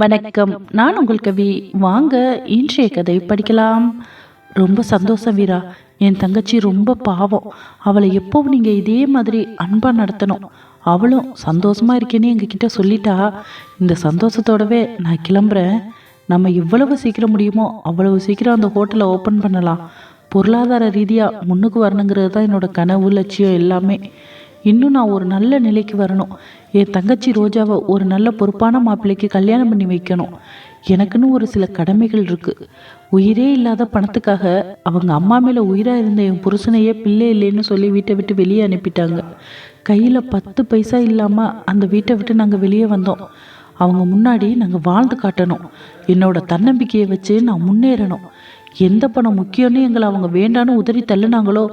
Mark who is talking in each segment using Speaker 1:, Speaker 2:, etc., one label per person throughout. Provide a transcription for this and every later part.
Speaker 1: வணக்கம். நான் உங்கள் கவி. வாங்க இன்றைய கதை படிக்கலாம். ரொம்ப சந்தோஷம் வீரா. என் தங்கச்சி ரொம்ப பாவம். அவளை எப்போவும் நீங்கள் இதே மாதிரி அன்பாக நடத்தணும்? அவளும் சந்தோஷமா இருக்கேன்னு எங்ககிட்ட சொல்லிட்டா. இந்த சந்தோஷத்தோடவே நான் கிளம்புறேன். நம்ம எவ்வளவு சீக்கிரம் முடியுமோ அவ்வளவு சீக்கிரம் அந்த ஹோட்டலை ஓப்பன் பண்ணலாம். பொருளாதார ரீதியாக முன்னுக்கு வரணுங்கிறது தான் என்னோட கனவு லட்சியம் எல்லாமே. இன்னும் நான் ஒரு நல்ல நிலைக்கு வரணும். என் தங்கச்சி ரோஜாவை ஒரு நல்ல பொறுப்பான மாப்பிள்ளைக்கு கல்யாணம் பண்ணி வைக்கணும். எனக்குன்னு ஒரு சில கடமைகள் இருக்கு. உயிரே இல்லாத பணத்துக்காக அவங்க அம்மா மேல உயிரா இருந்த என் புருஷனையே பிள்ளை இல்லைன்னு சொல்லி வீட்டை விட்டு வெளியே அனுப்பிட்டாங்க. கையில பத்து பைசா இல்லாம அந்த வீட்டை விட்டு நாங்க வெளியே வந்தோம். அவங்க முன்னாடி நாங்கள் வாழ்ந்து காட்டணும். என்னோட தன்னம்பிக்கையை வச்சு நான் முன்னேறணும். எந்த பணம் முக்கியம்னு எங்களை அவங்க வேண்டான்னு உதறி தள்ளுனாங்களோ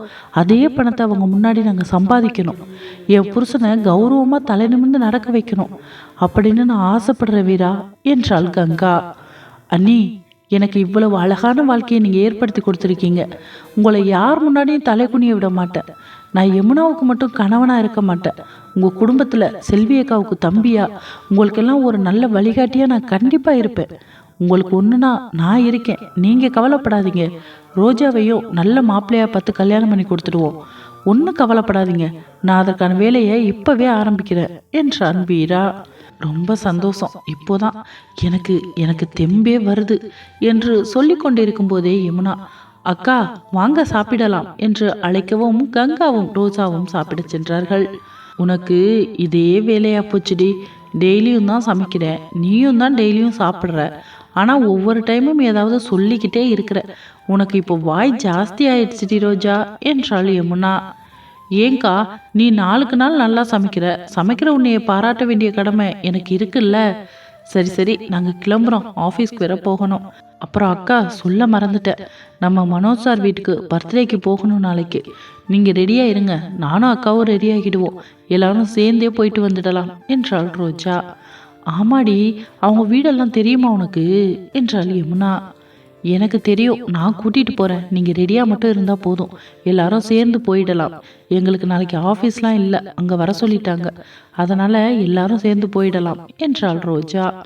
Speaker 1: அதே பணத்தை அவங்க முன்னாடி நாங்கள் சம்பாதிக்கணும். என் புருஷனை கௌரவமாக தலை நிமிர்ந்து நடக்க வைக்கணும். அப்படின்னு நான் ஆசைப்படுற வீரா என்றாள் கங்கா. அண்ணி எனக்கு இவ்வளவு அழகான வாழ்க்கையை நீங்கள் ஏற்படுத்தி கொடுத்துருக்கீங்க. உங்களை யார் முன்னாடியும் தலை குனிய விட மாட்டேன். நான் யமுனாவுக்கு மட்டும் கணவனாக இருக்க மாட்டேன். உங்கள் குடும்பத்தில் செல்வி அக்காவுக்கு தம்பியா உங்களுக்கெல்லாம் ஒரு நல்ல வழிகாட்டியாக நான் கண்டிப்பாக இருப்பேன். உங்களுக்கு ஒன்றுனா நான் இருக்கேன். நீங்கள் கவலைப்படாதீங்க. ரோஜாவையும் நல்ல மாப்பிள்ளையாக பார்த்து கல்யாணம் பண்ணி கொடுத்துடுவோம். ஒன்றும் கவலைப்படாதீங்க. நான் அதற்கான வேலையை இப்போவே ஆரம்பிக்கிறேன் என்றான் வீரா. ரொம்ப சந்தோஷம். இப்போதான் எனக்கு எனக்கு தெம்பே வருது என்று சொல்லி கொண்டிருக்கும் போதே யமுனா அக்கா வாங்க சாப்பிடலாம் என்று அழைக்கவும் கங்காவும் ரோஜாவும் சாப்பிட சென்றார்கள். உனக்கு இதே வேலையா போச்சுடி. டெய்லியும் தான் சமைக்கிறேன் நீயும் தான் டெய்லியும் சாப்பிட்ற. ஆனால் ஒவ்வொரு டைமும் ஏதாவது சொல்லிக்கிட்டே இருக்கிற உனக்கு இப்போ வாய் ஜாஸ்தி ஆயிடுச்சுடி ரோஜா என்றாள் யமுனா. ஏங்கா நீ நாளுக்கு நாள் நல்லா சமைக்கிற சமைக்கிற உன்னைய பாராட்ட வேண்டிய கடமை எனக்கு இருக்குல்ல. சரி சரி நாங்கள் கிளம்புறோம் ஆஃபீஸ்க்கு வேற போகணும். அப்புறம் அக்கா சொல்ல மறந்துட்டேன் நம்ம மனோஜ் சார் வீட்டுக்கு பர்த்டேக்கு போகணும் நாளைக்கு. நீங்கள் ரெடியாக இருங்க நானும் அக்காவும் ரெடி ஆகிடுவோம் எல்லாரும் சேர்ந்தே போயிட்டு வந்துடலாம் என்றாள் ரோஜா. ஆமாடி அவங்க வீடெல்லாம் தெரியுமா உனக்கு? என்றாள் யமுனா. எனக்கு தெரியும் நான் கூட்டிகிட்டு போகிறேன் நீங்கள் ரெடியாக மட்டும் இருந்தால் போதும். எல்லாரும் சேர்ந்து போயிடலாம். எங்களுக்கு நாளைக்கு ஆஃபீஸ்லாம் இல்லை. அங்கே வர சொல்லிட்டாங்க. அதனால் எல்லாரும் சேர்ந்து போயிடலாம் என்றாள் ரோஜா.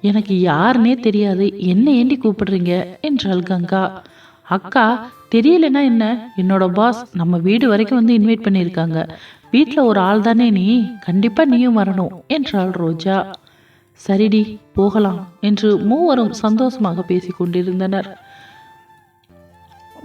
Speaker 1: எனக்கு யாருன்னே தெரியாது. என்ன ஏண்டி கூப்பிடுறீங்க? என்றாள் கங்கா. அக்கா தெரியலனா என்ன? என்னோட பாஸ் நம்ம வீடு வரைக்கும் வந்து இன்வைட் பண்ணியிருக்காங்க. வீட்டில் ஒரு ஆள் தானே நீ? கண்டிப்பாக நீயும் வரணும் என்றாள் ரோஜா. சரிடி போகலாம் என்று மூவரும் சந்தோஷமாக பேசிக் கொண்டிருந்தனர்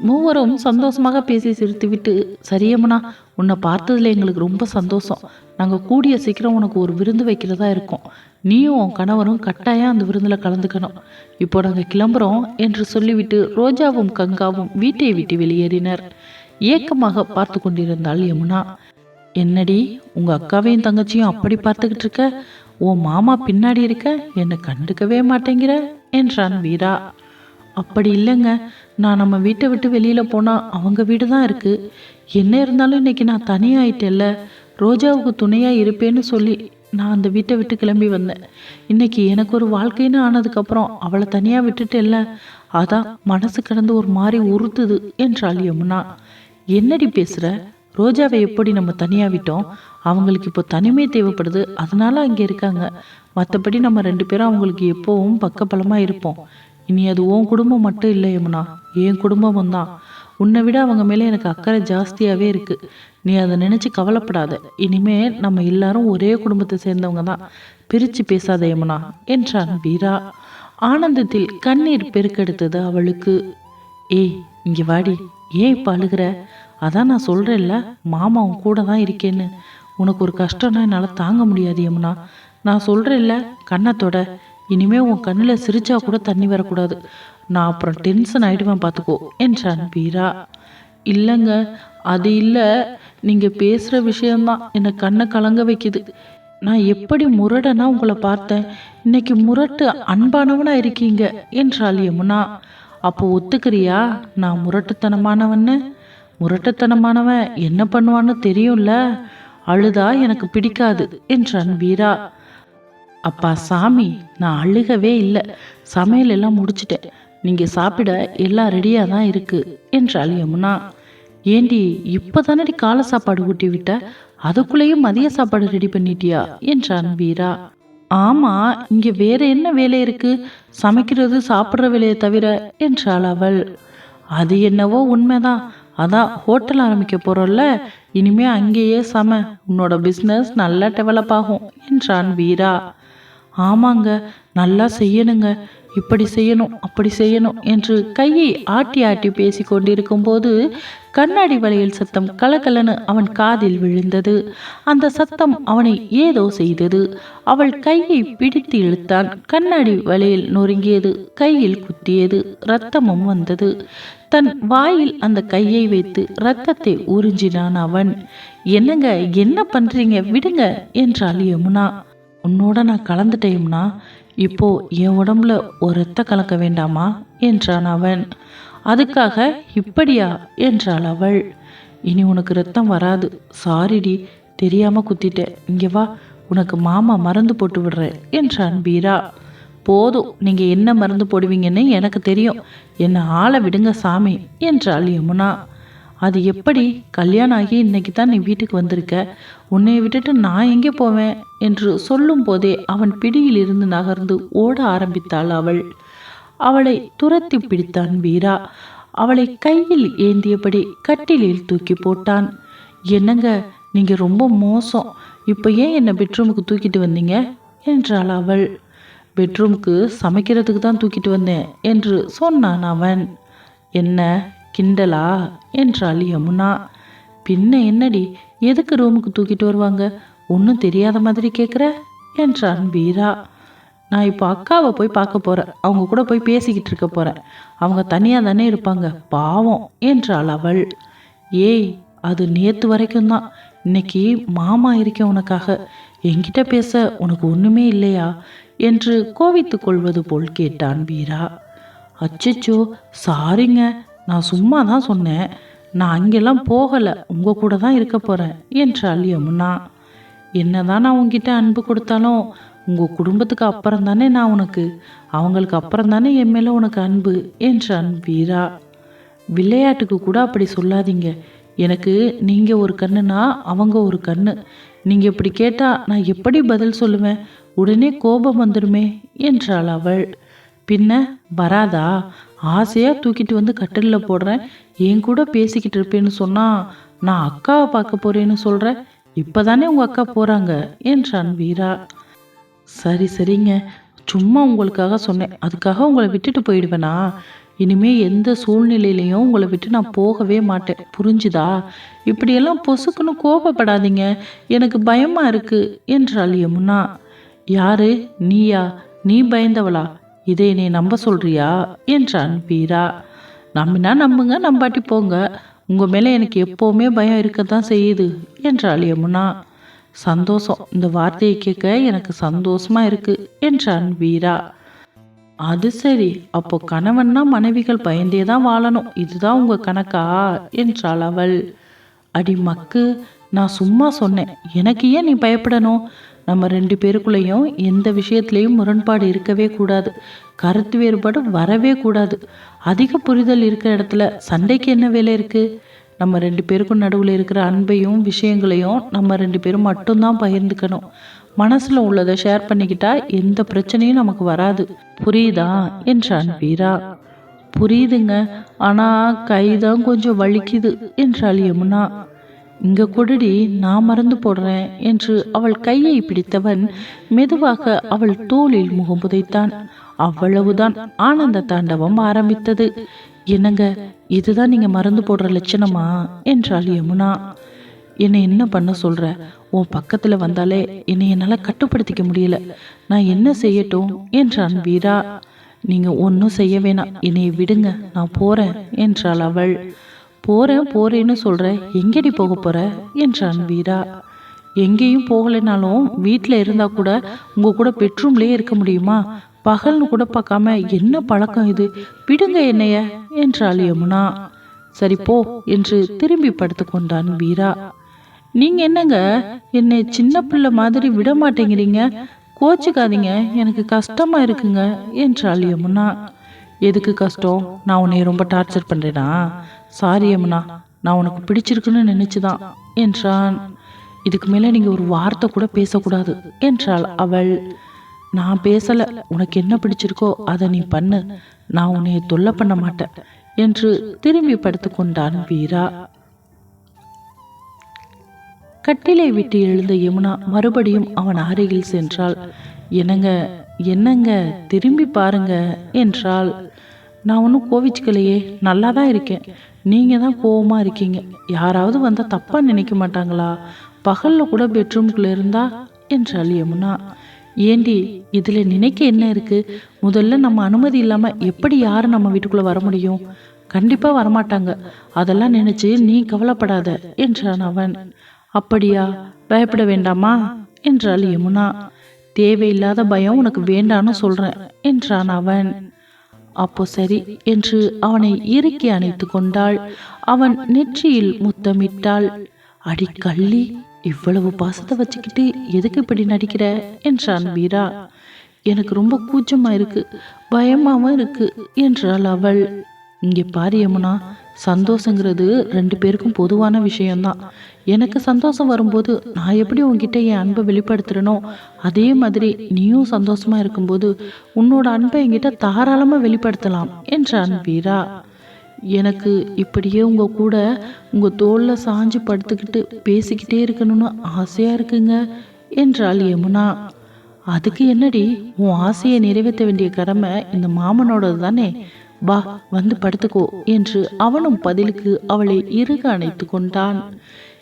Speaker 1: மூவரும் சந்தோஷமாக பேசி சிரித்துவிட்டு சரியம்னா உன்னை பார்த்ததுல எங்களுக்கு ரொம்ப சந்தோஷம். நாங்கள் கூடிய சீக்கிரம் உனக்கு ஒரு விருந்து வைக்கிறதா இருக்கோம். நீயும் உன் கணவரும் கட்டாயம் அந்த விருந்தில் கலந்துக்கணும். இப்போ நாங்கள் கிளம்புறோம் என்று சொல்லிவிட்டு ரோஜாவும் கங்காவும் வீட்டை விட்டு வெளியேறினர். ஏக்கமாக பார்த்து கொண்டிருந்தாள் யமுனா. என்னடி உங்கள் அக்காவையும் தங்கச்சியும் அப்படி பார்த்துக்கிட்டு இருக்க? உன் மாமா பின்னாடி இருக்க என்னை கண்டுக்கவே மாட்டேங்கிற என்றான் வீரா. அப்படி இல்லைங்க. நான் நம்ம வீட்டை விட்டு வெளியில் போனால் அவங்க வீடு தான் இருக்குது என்ன இருந்தாலும் இன்னைக்கு நான் தனியாயிட்டேல்ல ரோஜாவுக்கு துணையாக இருப்பேன்னு சொல்லி நான் அந்த வீட்டை விட்டு கிளம்பி வந்தேன். இன்னைக்கு எனக்கு ஒரு வாழ்க்கைன்னு ஆனதுக்கப்புறம் அவளை தனியாக விட்டுட்டேல்ல அதான் மனசு கிடந்து ஒரு மாதிரி உறுத்துது என்றாள் யமுனா. என்னடி பேசுகிற ரோஜாவை எப்படி நம்ம தனியாக விட்டோம்? அவங்களுக்கு இப்போ தனிமை தேவைப்படுது. அதனால அங்கே இருக்காங்க. மற்றபடி நம்ம ரெண்டு பேரும் அவங்களுக்கு எப்போவும் பக்கபலமாக இருப்போம். இனி அது உன் குடும்பம் மட்டும் இல்லை யமுனா. என் குடும்பமும் தான். உன்னை விட அவங்க மேலே எனக்கு அக்கறை ஜாஸ்தியாகவே இருக்குது நீ அதை நினச்சி கவலைப்படாத. இனிமே நம்ம எல்லாரும் ஒரே குடும்பத்தை சேர்ந்தவங்க தான். பிரித்து பேசாத யமுனா என்றான் வீரா. ஆனந்தத்தில் கண்ணீர் பெருக்கெடுத்தது அவளுக்கு. ஏய் இங்கே வாடி. ஏன் இப்போ அழுகிற? அதான் நான் சொல்கிறேன்ல மாமா உன் கூட தான் இருக்கேன்னு. உனக்கு ஒரு கஷ்டம்னா என்னால் தாங்க முடியாது யமுனா. நான் சொல்கிறேன்ல கண்ணத்தோட இனிமே உன் கண்ணில் சிரிச்சா கூட தண்ணி வரக்கூடாது. நான் அப்புறம் டென்ஷன் ஆகிடுவேன் பார்த்துக்கோ என்றான் வீரா இல்லைங்க அது இல்லை நீங்கள் பேசுகிற விஷயம்தான் என்னை கண்ணை கலங்க வைக்குது. நான் எப்படி முரடனா உங்களை பார்த்தேன்? இன்னைக்கு முரட்டு அன்பானவனா இருக்கீங்க என்றாள் யமுனா. அப்போ ஒத்துக்கிறியா? நான் முரட்டுத்தனமானவன்னு? முரட்டுத்தனமானவன் என்ன பண்ணுவான்னு தெரியும்ல? அழுதா எனக்கு பிடிக்காது என்றான் வீரா. அப்பா சாமி நான் அழுகவே இல்லை. சமையல் எல்லாம் முடிச்சிட்டேன். நீங்கள் சாப்பிட எல்லாம் ரெடியாக தான் இருக்கு என்றாள் யமுனா. ஏண்டி இப்போ தானடி காலை சாப்பாடு ஊட்டி விட்ட? அதுக்குள்ளேயும் மதிய சாப்பாடு ரெடி பண்ணிட்டியா என்றான் வீரா. ஆமாம் இங்கே வேற என்ன வேலை இருக்கு? சமைக்கிறது சாப்பிட்ற வேலையை தவிர என்றாள் அவள். அது என்னவோ உண்மைதான். அதான் ஹோட்டல் ஆரம்பிக்க போகிறோம்ல இனிமே அங்கேயே சம. உன்னோட பிஸ்னஸ் நல்லா டெவலப் ஆகும் என்றான் வீரா. ஆமாங்க நல்லா செய்யணுங்க. இப்படி செய்யணும் அப்படி செய்யணும் என்று கையை ஆட்டி ஆட்டி பேசி கொண்டிருக்கும்போது கண்ணாடி வலையில் சத்தம் கலகலன்னு அவன் காதில் விழுந்தது. அந்த சத்தம் அவனை ஏதோ செய்தது. அவள் கையை பிடித்து இழுத்தான். கண்ணாடி வலையில் நொறுங்கியது கையில் குத்தியது ரத்தமும் வந்தது. தன் வாயில் அந்த கையை வைத்து ரத்தத்தை உறிஞ்சினான் அவன். என்னங்க என்ன பண்றீங்க? விடுங்க என்றாள் யமுனா. உன்னோட நான் கலந்துட்டேம்னா இப்போ என் உடம்புல ஒரு ரத்த கலக்க வேண்டாமா? என்றான் அவன். அதுக்காக இப்படியா? என்றாள் அவள். இனி உனக்கு ரத்தம் வராது. சாரிடி தெரியாம குத்திட்ட இங்க வா உனக்கு மாமா மருந்து போட்டு விடுற என்றான் பீரா. போதும். நீங்க என்ன மருந்து போடுவீங்கன்னு எனக்கு தெரியும். என்னை ஆளை விடுங்க சாமி என்றாள் யமுனா. அது எப்படி? கல்யாணம் ஆகி இன்னைக்கு தான் நீ வீட்டுக்கு வந்திருக்க. உன்னை விட்டுட்டு நான் எங்கே போவேன்? என்று சொல்லும் போதே அவன் பிடியில் இருந்து நகர்ந்து ஓட ஆரம்பித்தாள் அவள். அவளை துரத்தி பிடித்தான் வீரா. அவளை கையில் ஏந்தியபடி கட்டிலில் தூக்கி போட்டான். என்னங்க நீங்க ரொம்ப மோசம். இப்போ ஏன் என்னை பெட்ரூமுக்கு தூக்கிட்டு வந்தீங்க? என்றாள் அவள். பெட்ரூம்க்கு சமைக்கிறதுக்கு தான் தூக்கிட்டு வந்தேன் என்று சொன்னான் அவன். என்ன கிண்டலா? என்றாள் யமுனா. பின்ன என்னடி? எதுக்கு ரூமுக்கு தூக்கிட்டு வருவாங்க? ஒன்றும் தெரியாத மாதிரி கேட்குற என்றான் வீரா. நான் இப்போ அக்காவை போய் பார்க்க போகிறேன் அவங்க கூட போய் பேசிக்கிட்டு இருக்க போகிறேன் அவங்க தனியாக தானே இருப்பாங்க. பாவம் என்றாள் அவள். ஏய் அது நேற்று வரைக்கும் தான். இன்னைக்கு மாமா இருக்கேன் உனக்காக. என்கிட்ட பேச உனக்கு ஒன்றுமே இல்லையா? என்று கோவித்து கொள்வது போல் கேட்டான் வீரா. அச்சச்சோ சாரிங்க நான் சும்மா தான் சொன்னேன். நான் அங்கெல்லாம் போகலை உங்கள் கூட தான் இருக்க போகிறேன் என்றாள் யமுனா. என்னதான் நான் உங்ககிட்ட அன்பு கொடுத்தாலும் உங்கள் குடும்பத்துக்கு அப்புறம் தானே நான் உனக்கு அவங்களுக்கு அப்புறம் தானே என் மேலே உனக்கு அன்பு என்றான் வீரா. விளையாட்டுக்கு கூட அப்படி சொல்லாதீங்க. எனக்கு நீங்கள் ஒரு கண்ணுனா அவங்க ஒரு கண்ணு. நீங்கள் இப்படி கேட்டால் நான் எப்படி பதில் சொல்லுவேன்? உடனே கோபம் வந்துடுமே என்றாள் அவள். பின்ன வராதா? ஆசையாக தூக்கிட்டு வந்து கட்டிலில் போடுறேன். என் கூட பேசிக்கிட்டு இருப்பேன்னு சொன்னால் நான் அக்காவை பார்க்க போறேன்னு சொல்கிறேன் இப்போ தானே உங்கள் அக்கா போகிறாங்க என்றான் வீரா. சரி சரிங்க. சும்மா உங்களுக்காக சொன்னேன். அதுக்காக உங்களை விட்டுட்டு போயிடுவேனா? இனிமே எந்த சூழ்நிலையிலையும் உங்களை விட்டு நான் போகவே மாட்டேன். புரிஞ்சுதா? இப்படியெல்லாம் பொசுக்குன்னு கோபப்படாதீங்க. எனக்கு பயமா இருக்கு என்றாள் யமுனா. யாரு? நீயா? நீ பயந்தவளா? இதை நீ நம்ப சொல்றியா? என்றான் வீரா. நம்பினா நம்புங்க நம்பாட்டி போங்க. உங்க மேலே எனக்கு எப்போவுமே பயம் இருக்கத்தான் செய்யுது என்றாள் யமுனா. சந்தோஷம். இந்த வார்த்தையை கேட்க எனக்கு சந்தோஷமா இருக்கு என்றான் வீரா. அது சரி. அப்போ கணவன்னா மனைவிகள் பயந்தே தான் வாழணும். இதுதான் உங்க கணக்கா? என்றாள் அவள். அடி மக்கு நான் சும்மா சொன்னேன். எனக்கு ஏன் நீ பயப்படணும்? நம்ம ரெண்டு பேருக்குள்ளேயும் எந்த விஷயத்துலேயும் முரண்பாடு இருக்கவே கூடாது. கருத்து வேறுபாடு வரவே கூடாது. அதிக புரிதல் இருக்கிற இடத்துல சண்டைக்கு என்ன வேலை இருக்குது நம்ம ரெண்டு பேருக்கும் நடுவில் இருக்கிற அன்பையும் விஷயங்களையும் நம்ம ரெண்டு பேரும் மட்டும்தான் பகிர்ந்துக்கணும். மனசுல உள்ளதை ஷேர் பண்ணிக்கிட்டா எந்த பிரச்சனையும் நமக்கு வராது. புரியுதா? என்றான் வீரா. புரியுதுங்க. ஆனா கைதான் கொஞ்சம் வலிக்குது என்றாள் யமுனா. இங்க கொடுடி நான் மறந்து போடுறேன் என்று அவள் கையை பிடித்தவன் மெதுவாக அவள் தோளில் முகம் புதைத்தான். அவ்வளவுதான் ஆனந்த தாண்டவம் ஆரம்பித்தது. என்னங்க இதுதான் நீங்க மறந்து போடுற லட்சணமா? என்றாள் யமுனா. என்னை என்ன பண்ண சொல்ற? உன் பக்கத்துல வந்தாலே என்னை என்னால கட்டுப்படுத்திக்க முடியல. நான் என்ன செய்யட்டும்? என்றான் வீரா. நீங்க ஒன்றும் செய்ய வேணாம். என்னை விடுங்க. நான் போறேன் என்றாள் அவள். போறேன் போறேன்னு சொல்ற எங்கடி போக போற? என்றான் வீரா. எங்கேயும் போகலைனாலும் வீட்டில் இருந்தா கூட உங்க கூட பெட்ரூம்லயே இருக்க முடியுமா? பகல்னு கூட பார்க்காம என்ன பழக்கம் இது? விடுங்க என்னைய என்றாள் யமுனா. சரி போ என்று திரும்பி படுத்து கொண்டான் வீரா. நீங்க என்னங்க? என்னை சின்ன பிள்ளை மாதிரி விட மாட்டேங்கிறீங்க. கோச்சிக்காதீங்க. எனக்கு கஷ்டமா இருக்குங்க என்றாள் யமுனா. எதுக்கு கஷ்டம்? நான் உன்னை ரொம்ப டார்ச்சர் பண்றேனா? சாரி யமுனா. நான் உனக்கு பிடிச்சிருக்குன்னு நினைச்சுதான் என்றான். இதுக்கு மேல நீங்க ஒரு வார்த்தை கூட பேசக்கூடாது என்றாள் அவள். நான் பேசலை. உனக்கு என்ன பிடிச்சிருக்கோ அதை நீ பண்ணு. நான் உன்னை தொல்லை பண்ண மாட்டேன் என்று திரும்பி படுத்துக்கொண்டான் வீரா. கட்டிலை விட்டு எழுந்த யமுனா மறுபடியும் அவன் அருகில் சென்றாள். என்னங்க என்னங்க திரும்பி பாருங்க என்றாள். நான் ஒன்றும் கோவிச்சுக்கலையே நல்லா தான் இருக்கேன். நீங்கள் தான் கோவமாக இருக்கீங்க. யாராவது வந்தால் தப்பாக நினைக்க மாட்டாங்களா? பகலில் கூட பெட்ரூம்குள்ளே இருந்தா? என்றாள் யமுனா. ஏண்டி இதில் நினைக்க என்ன இருக்குது முதல்ல நம்ம அனுமதி இல்லாமல் எப்படி யாரும் நம்ம வீட்டுக்குள்ளே வர முடியும்? கண்டிப்பாக வரமாட்டாங்க. அதெல்லாம் நினைச்சு நீ கவலைப்படாத என்றான் அவன். அப்படியா? பயப்பட வேண்டாமா? என்றாள் யமுனா தேவையில்லாத பயம் உனக்கு வேண்டான்னு சொல்றேன் என்றான் அவன். அப்போ சரி என்று அவனை இறுக்கி அணைத்து கொண்டாள். அவன் நெற்றியில் முத்தமிட்டாள். அடி கள்ளி இவ்வளவு பாசத்தை வச்சுக்கிட்டு எதுக்கு இப்படி நடிக்கிற? என்றான் வீரா. எனக்கு ரொம்ப கூச்சமா இருக்கு பயமாவும் இருக்கு என்றாள் அவள். இங்கே பாரு யமுனா சந்தோஷங்கிறது ரெண்டு பேருக்கும் பொதுவான விஷயம்தான். எனக்கு சந்தோஷம் வரும்போது நான் எப்படி உன்கிட்ட என் அன்பை வெளிப்படுத்துறனோ அதே மாதிரி நீயும் சந்தோஷமா இருக்கும்போது உன்னோட அன்பை என்கிட்ட தாராளமாக வெளிப்படுத்தலாம் என்றான் வீரா. எனக்கு இப்படியே உங்கள் கூட உங்கள் தோளில் சாஞ்சு படுத்துக்கிட்டு பேசிக்கிட்டே இருக்கணும்னு ஆசையாக இருக்குங்க என்றாள் யமுனா. அதுக்கு என்னடி உன் ஆசையை நிறைவேற்ற வேண்டிய கடமை இந்த மாமனோடது தானே? வா வந்து படுத்துக்கோ என்று அவனும் பதிலுக்கு அவளை இறுக அணைத்து கொண்டான்.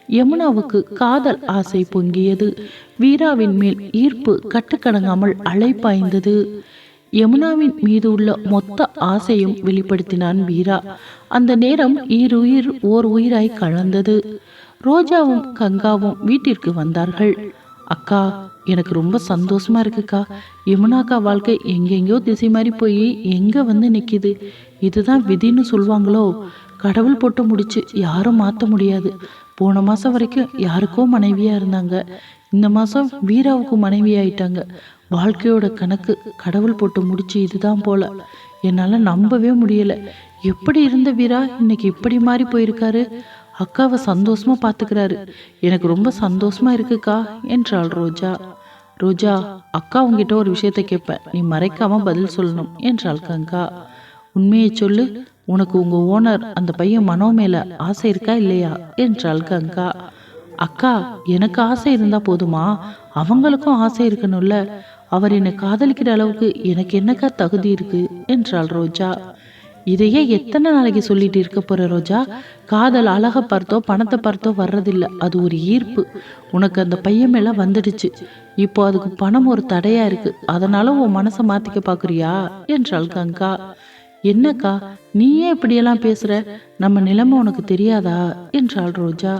Speaker 1: யமுனாவுக்கு காதல் ஆசை பொங்கியது. வீராவின் மேல் ஈர்ப்பு கட்டுக்கடங்காமல் அலைப்பாய்ந்தது யமுனாவின் மீது உள்ள மொத்த ஆசையும் வெளிப்படுத்தினான் வீரா. அந்த நேரம் ஈருயிர் ஓர் உயிராய் கலந்தது. ரோஜாவும் கங்காவும் வீட்டிற்கு வந்தார்கள். அக்கா எனக்கு ரொம்ப சந்தோஷமா இருக்குக்கா. யமுனாக்கா வாழ்க்கை எங்கெங்கேயோ திசை மாறி போய் எங்க வந்து நிற்கிது இதுதான் விதின்னு சொல்லுவாங்களோ கடவுள் போட்டு முடிச்சு யாரும் மாற்ற முடியாது. போன மாதம் வரைக்கும் யாருக்கோ மனைவியாக இருந்தாங்க. இந்த மாதம் வீராவுக்கு மனைவி ஆயிட்டாங்க. வாழ்க்கையோட கணக்கு கடவுள் போட்டு முடிச்சு இதுதான் போல. என்னால் நம்பவே முடியல. எப்படி இருந்த வீரா? இன்னைக்கு இப்படி மாறி போயிருக்காரு? அக்காவை சந்தோஷமா பார்த்துக்கிறாரு எனக்கு ரொம்ப சந்தோஷமா இருக்குக்கா என்றாள் ரோஜா. ரோஜா அக்கா உங்ககிட்ட ஒரு விஷயத்த கேட்பேன் நீ மறைக்காம பதில் சொல்லணும் என்றாள் கங்கா. உண்மையை சொல்லு. உனக்கு உங்க ஓனர் அந்த பையன் மனோ மேல ஆசை இருக்கா இல்லையா? என்றாள் கங்கா. அக்கா எனக்கு ஆசை இருந்தா போதுமா? அவங்களுக்கும் ஆசை இருக்கணும்ல. அவர் என்னை காதலிக்கிற அளவுக்கு எனக்கு என்னக்கா தகுதி இருக்கு? என்றாள் ரோஜா. இதையே எத்தனை நாளைக்கு சொல்லிட்டு இருக்க போற ரோஜா? காதல் அழக பார்த்தோ பணத்தை பார்த்தோ வர்றதில்ல. அது ஒரு ஈர்ப்பு. உனக்கு அந்த பையன் மேல வந்துடுச்சு. இப்போ அதுக்கு பணம் ஒரு தடையா இருக்கு. அதனால உன் மனசை மாத்திக்க பாக்குறியா? என்றாள் கங்கா. என்னக்கா நீயே இப்படியெல்லாம் பேசுற? நம்ம நிலைமை உனக்கு தெரியாதா? என்றாள் ரோஜா.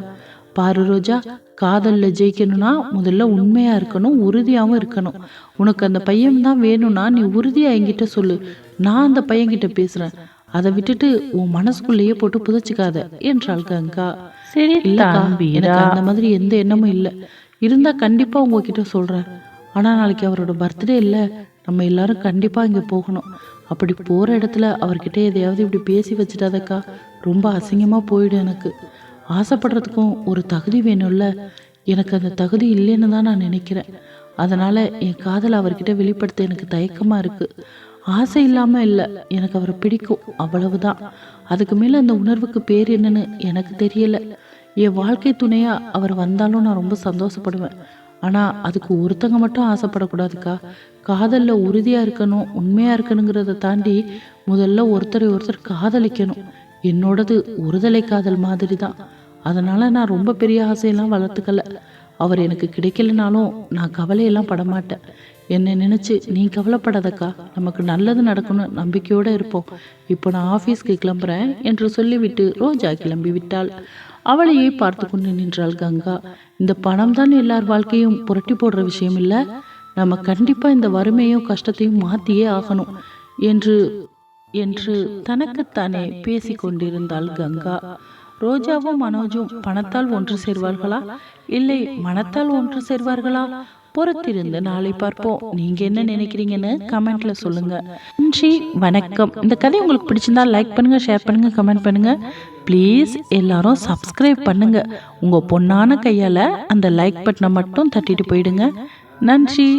Speaker 1: பாரு ரோஜா காதல்ல ஜெயிக்கணும்னா முதல்ல உண்மையா இருக்கணும் உறுதியாவும் இருக்கணும். உனக்கு அந்த பையன் தான் வேணும்னா நீ உறுதியா என்கிட்ட சொல்லு. நான் அந்த பையன்கிட்ட பேசுறேன். அதை விட்டுட்டு உன் மனசுக்குள்ளேயே போட்டு புதைச்சிக்காத என்றாள் கங்கா.
Speaker 2: சரி
Speaker 1: எனக்கு அந்த மாதிரி எந்த எண்ணமும் இல்லை. இருந்தா கண்டிப்பா உங்ககிட்ட சொல்றேன். ஆனா நாளைக்கு அவரோட பர்த்டே இல்ல. நம்ம எல்லாரும் கண்டிப்பா இங்க போகணும். அப்படி போகிற இடத்துல அவர்கிட்ட எதையாவது இப்படி பேசி வச்சுட்டாதக்கா? ரொம்ப அசிங்கமாக போயிடும் எனக்கு. ஆசைப்படுறதுக்கும் ஒரு தகுதி வேணும்ல. எனக்கு அந்த தகுதி இல்லைன்னு தான் நான் நினைக்கிறேன். அதனால் என் காதலை அவர்கிட்ட வெளிப்படுத்த எனக்கு தயக்கமாக இருக்குது ஆசை இல்லாமல் இல்லை. எனக்கு அவரை பிடிக்கும். அவ்வளவுதான். அதுக்கு மேலே அந்த உணர்வுக்கு பேர் என்னன்னு எனக்கு தெரியல. என் வாழ்க்கை துணையாக அவர் வந்தாலும் நான் ரொம்ப சந்தோஷப்படுவேன். ஆனால் அதுக்கு ஒருத்தங்க மட்டும் ஆசைப்படக்கூடாதுக்கா. காதலில் உறுதியாக இருக்கணும் உண்மையாக இருக்கணுங்கிறத தாண்டி முதல்ல ஒருத்தரை ஒருத்தர் காதலிக்கணும். என்னோடது ஒருதலை காதல் மாதிரி தான் அதனால் நான் ரொம்ப பெரிய ஆசையெல்லாம் வளர்த்துக்கல. அவர் எனக்கு கிடைக்கலனாலும் நான் கவலையெல்லாம் படமாட்டேன். என்னை நினச்சி நீ கவலைப்படாதக்கா நமக்கு நல்லது நடக்கணும் நம்பிக்கையோடு இருப்போம். இப்போ நான் ஆஃபீஸ்க்கு கிளம்புறேன் என்று சொல்லிவிட்டு ரோஜா கிளம்பி விட்டாள். அவளையே பார்த்து கொண்டு நின்றாள் கங்கா. இந்த பணம் தான் எல்லார் வாழ்க்கையும் புரட்டி போடுற விஷயம் இல்லை. நம்ம கண்டிப்பா இந்த வறுமையும் கஷ்டத்தையும் மாத்தியே ஆகணும் என்று என்று தனக்குத்தானே பேசி கொண்டிருந்தாள் கங்கா. ரோஜாவும் மனோஜும் பணத்தால் ஒன்று சேர்வார்களா? இல்லை மனத்தால் ஒன்று சேர்வார்களா? பொறுத்திருந்து நாளை பார்ப்போம். நீங்க என்ன நினைக்கிறீங்கன்னு கமெண்ட்ல சொல்லுங்க. நன்றி வணக்கம். இந்த கதை உங்களுக்கு பிடிச்சிருந்தா லைக் பண்ணுங்க ஷேர் பண்ணுங்க கமெண்ட் பண்ணுங்க. ப்ளீஸ் எல்லாரும் சப்ஸ்கிரைப் பண்ணுங்க. உங்க பொண்ணான கையால அந்த லைக் பட்டனை மட்டும் தட்டிட்டு போயிடுங்க. நன்றி